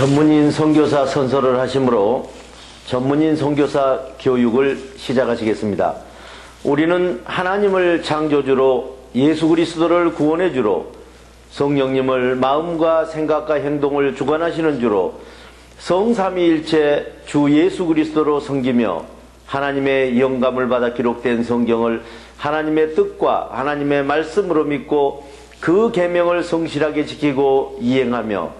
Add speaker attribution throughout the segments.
Speaker 1: 전문인 선교사 선서를 하심으로 전문인 선교사 교육을 시작하시겠습니다. 우리는 하나님을 창조주로 예수 그리스도를 구원해 주로 성령님을 마음과 생각과 행동을 주관하시는 주로 성삼위일체 주 예수 그리스도로 섬기며 하나님의 영감을 받아 기록된 성경을 하나님의 뜻과 하나님의 말씀으로 믿고 그 계명을 성실하게 지키고 이행하며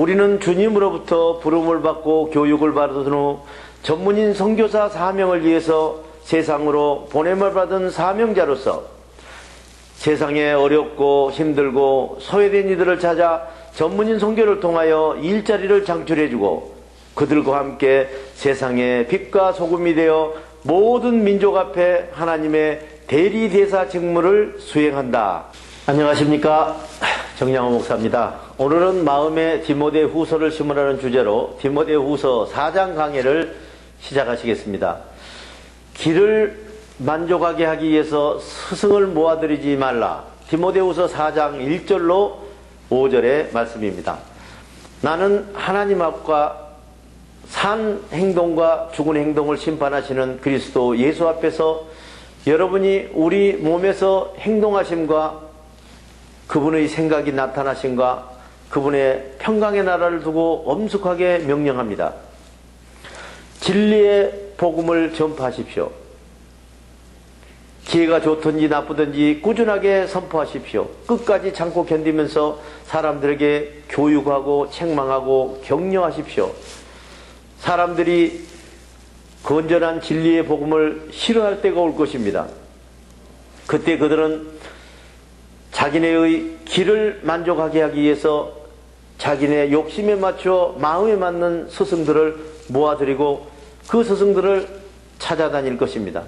Speaker 1: 우리는 주님으로부터 부름을 받고 교육을 받은 후 전문인 선교사 사명을 위해서 세상으로 보냄을 받은 사명자로서 세상에 어렵고 힘들고 소외된 이들을 찾아 전문인 선교를 통하여 일자리를 창출해주고 그들과 함께 세상의 빛과 소금이 되어 모든 민족 앞에 하나님의 대리대사 직무를 수행한다. 안녕하십니까. 정양호 목사입니다. 오늘은 마음의 디모데 후서를 심으라는 주제로 디모데 후서 4장 강해를 시작하시겠습니다. 길을 만족하게 하기 위해서 스승을 모아들이지 말라. 디모데 후서 4장 1절로 5절의 말씀입니다. 나는 하나님 앞과 산 행동과 죽은 행동을 심판하시는 그리스도 예수 앞에서 여러분이 우리 몸에서 행동하심과 그분의 생각이 나타나심과 그분의 평강의 나라를 두고 엄숙하게 명령합니다. 진리의 복음을 전파하십시오. 기회가 좋든지 나쁘든지 꾸준하게 선포하십시오. 끝까지 참고 견디면서 사람들에게 교육하고 책망하고 격려하십시오. 사람들이 건전한 진리의 복음을 싫어할 때가 올 것입니다. 그때 그들은 자기네의 길을 만족하게 하기 위해서 자기네 욕심에 맞춰 마음에 맞는 스승들을 모아들이고 그 스승들을 찾아다닐 것입니다.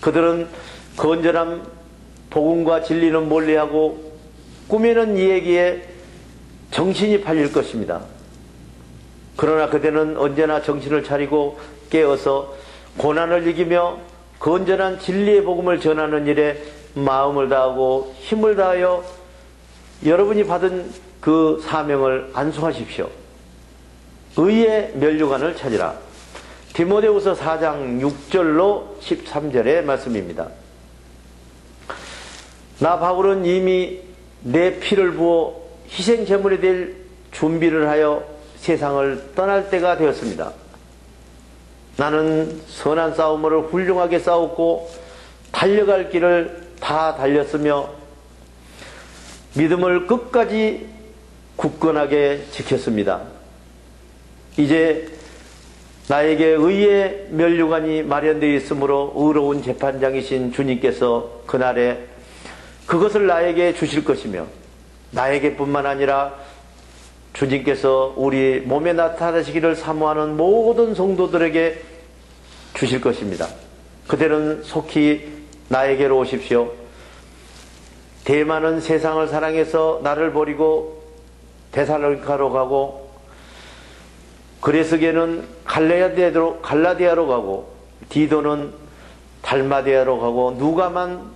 Speaker 1: 그들은 건전한 복음과 진리는 멀리하고 꾸미는 이야기에 정신이 팔릴 것입니다. 그러나 그대는 언제나 정신을 차리고 깨어서 고난을 이기며 건전한 진리의 복음을 전하는 일에 마음을 다하고 힘을 다하여 여러분이 받은 그 사명을 안수하십시오. 의의 멸류관을 찾으라. 디모데후서 4장 6절로 13절의 말씀입니다. 나 바울은 이미 내 피를 부어 희생 제물이 될 준비를 하여 세상을 떠날 때가 되었습니다. 나는 선한 싸움을 훌륭하게 싸웠고 달려갈 길을 다 달렸으며 믿음을 끝까지 굳건하게 지켰습니다. 이제 나에게 의의 멸류관이 마련되어 있으므로 의로운 재판장이신 주님께서 그날에 그것을 나에게 주실 것이며 나에게뿐만 아니라 주님께서 우리 몸에 나타나시기를 사모하는 모든 성도들에게 주실 것입니다. 그대는 속히 나에게로 오십시오. 대만은 세상을 사랑해서 나를 버리고 대살로니카로 가고 그레스게는 갈라디아로, 갈라디아로 가고 디도는 달마디아로 가고 누가만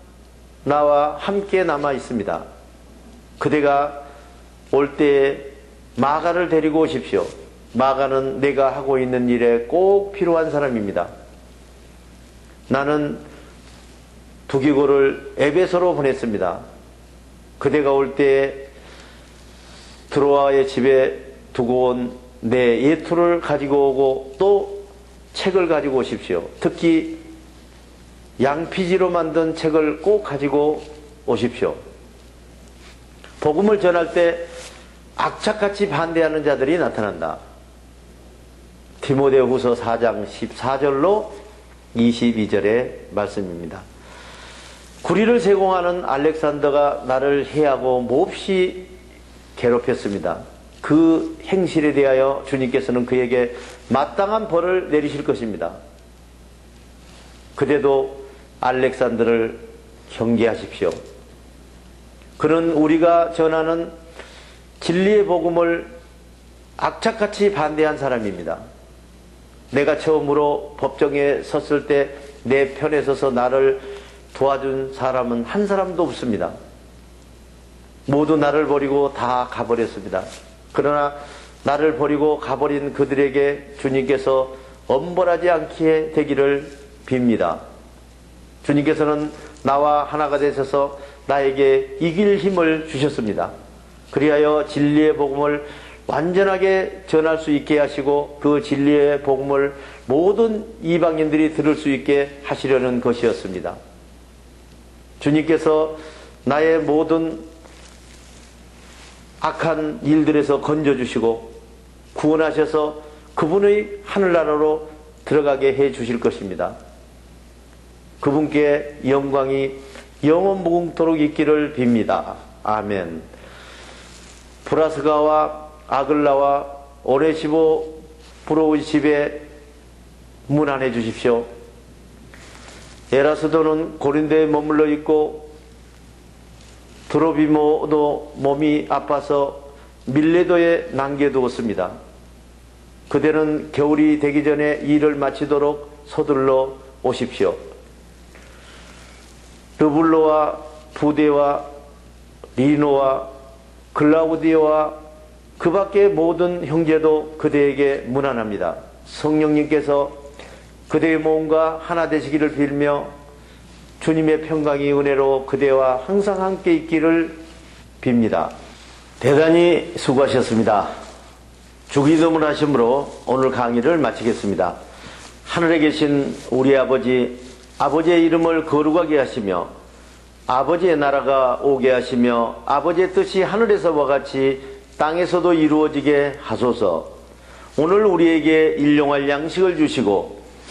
Speaker 1: 나와 함께 남아 있습니다. 그대가 올 때에 마가를 데리고 오십시오. 마가는 내가 하고 있는 일에 꼭 필요한 사람입니다. 나는 두기고를 에베소로 보냈습니다. 그대가 올 때에 드로아의 집에 두고 온 내 예투를 가지고 오고 또 책을 가지고 오십시오. 특히 양피지로 만든 책을 꼭 가지고 오십시오. 복음을 전할 때 악착같이 반대하는 자들이 나타난다. 디모데후서 4장 14절로 22절의 말씀입니다. 구리를 세공하는 알렉산더가 나를 해하고 몹시 괴롭혔습니다. 그 행실에 대하여 주님께서는 그에게 마땅한 벌을 내리실 것입니다. 그대도 알렉산더를 경계하십시오. 그는 우리가 전하는 진리의 복음을 악착같이 반대한 사람입니다. 내가 처음으로 법정에 섰을 때 내 편에 서서 나를 도와준 사람은 한 사람도 없습니다. 모두 나를 버리고 다 가버렸습니다. 그러나 나를 버리고 가버린 그들에게 주님께서 엄벌하지 않게 되기를 빕니다. 주님께서는 나와 하나가 되셔서 나에게 이길 힘을 주셨습니다. 그리하여 진리의 복음을 완전하게 전할 수 있게 하시고 그 진리의 복음을 모든 이방인들이 들을 수 있게 하시려는 것이었습니다. 주님께서 나의 모든 악한 일들에서 건져주시고 구원하셔서 그분의 하늘나라로 들어가게 해 주실 것입니다. 그분께 영광이 영원 무궁토록 있기를 빕니다. 아멘. 브라스가와 아글라와 오레시보 브로우 집에 문안해 주십시오. 에라스도는 고린도에 머물러 있고 드로비모도 몸이 아파서 밀레도에 남겨두었습니다. 그대는 겨울이 되기 전에 일을 마치도록 서둘러 오십시오. 르블로와 부대와 리노와 글라우디오와 그 밖의 모든 형제도 그대에게 문안합니다. 성령님께서 그대의 몸과 하나 되시기를 빌며 주님의 평강이 은혜로 그대와 항상 함께 있기를 빕니다. 대단히 수고하셨습니다. 주기도문 하심으로 오늘 강의를 마치겠습니다. 하늘에 계신 우리 아버지, 아버지의 이름을 거룩하게 하시며 아버지의 나라가 오게 하시며 아버지의 뜻이 하늘에서와 같이 땅에서도 이루어지게 하소서. 오늘 우리에게 일용할 양식을 주시고